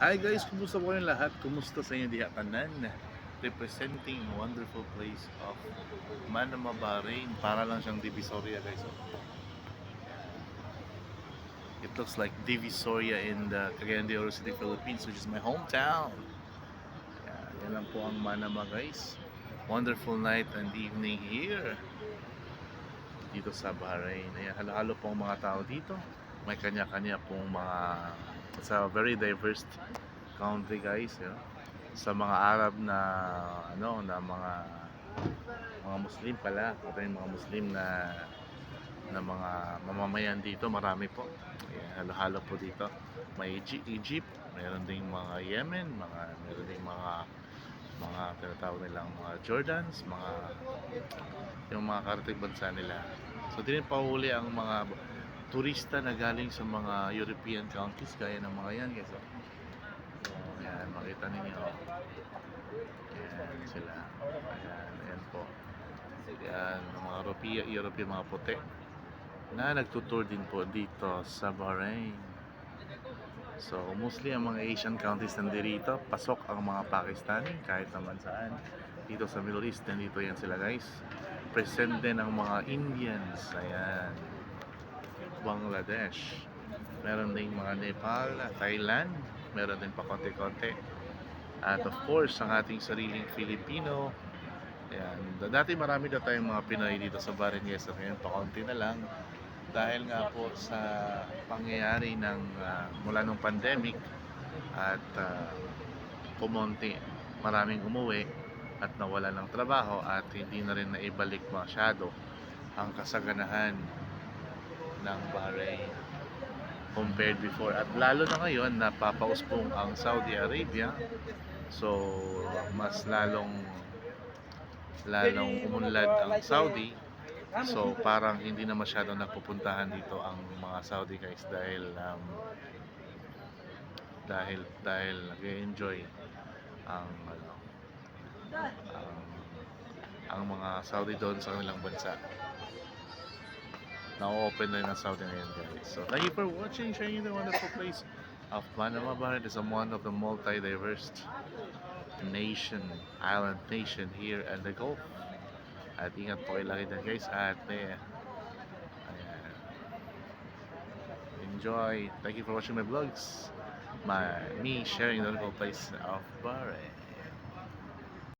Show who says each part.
Speaker 1: Hi guys, kumusta po kayong lahat? Kumusta sa inyo diha tanan? Representing wonderful place of Manama, Bahrain. Para lang siyang Divisoria guys. oh. It looks like Divisoria in the Cagayan de Oro City, Philippines, which is my hometown. Yan, yan lang po ang Manama guys. Wonderful night and evening here. Dito sa Bahrain. Ayan, halo-halo po ang mga tao dito. May kanya-kanya pong mga It's a very diverse country guys. You know? Sa mga Arab na ano na mga mga Muslim pala, yung mga Muslim na na mga mamamayan dito, marami po. Halo-halo po dito. May Egy- Egypt, mayroon ding mga Yemen, mga mayroon ding mga mga tinatawag nilang mga Jordans, mga yung mga karating bansa nila. So din pahuli ang mga turista na galing sa mga European countries gaya ng mga yan guys. oh. Ayan, makita ninyo. Ayan sila. Ayan, ayan po. Ayan, mga European, European mga puti na nagtutour din po dito sa Bahrain. So, mostly ang mga Asian countries nandito, pasok ang mga Pakistani kahit naman saan. Dito sa Middle East, nandito yan sila guys. Present din ang mga Indians. Ayan. Bangladesh. Meron ding mga Nepal, Thailand, meron din pa konti-konti. At of course, ang ating sariling Filipino. Ayan. Dati marami na tayong mga Pinoy dito sa Barangues at ngayon pakonti na lang. Dahil nga po sa pangyayari ng ah, mula nung pandemic at uh, kumonti, maraming umuwi at nawala ng trabaho at hindi na rin naibalik masyado ang kasaganahan ng Bahrain compared before. At lalo na ngayon, napapauspong ang Saudi Arabia. So, mas lalong lalong umunlad ang Saudi. So, parang hindi na masyadong napupuntahan dito ang mga Saudi guys dahil um, dahil dahil nag-enjoy ang ano ang, ang mga Saudi doon sa kanilang bansa na-open na ng Saudi ngayon guys. So thank you for watching, sharing the wonderful place of Manama Bahrain is one of the multi-diverse nation, island nation here in the Gulf. At ingat po kayo lagi dyan guys at eh, enjoy. Thank you for watching my vlogs. My me sharing the wonderful place of Bahrain.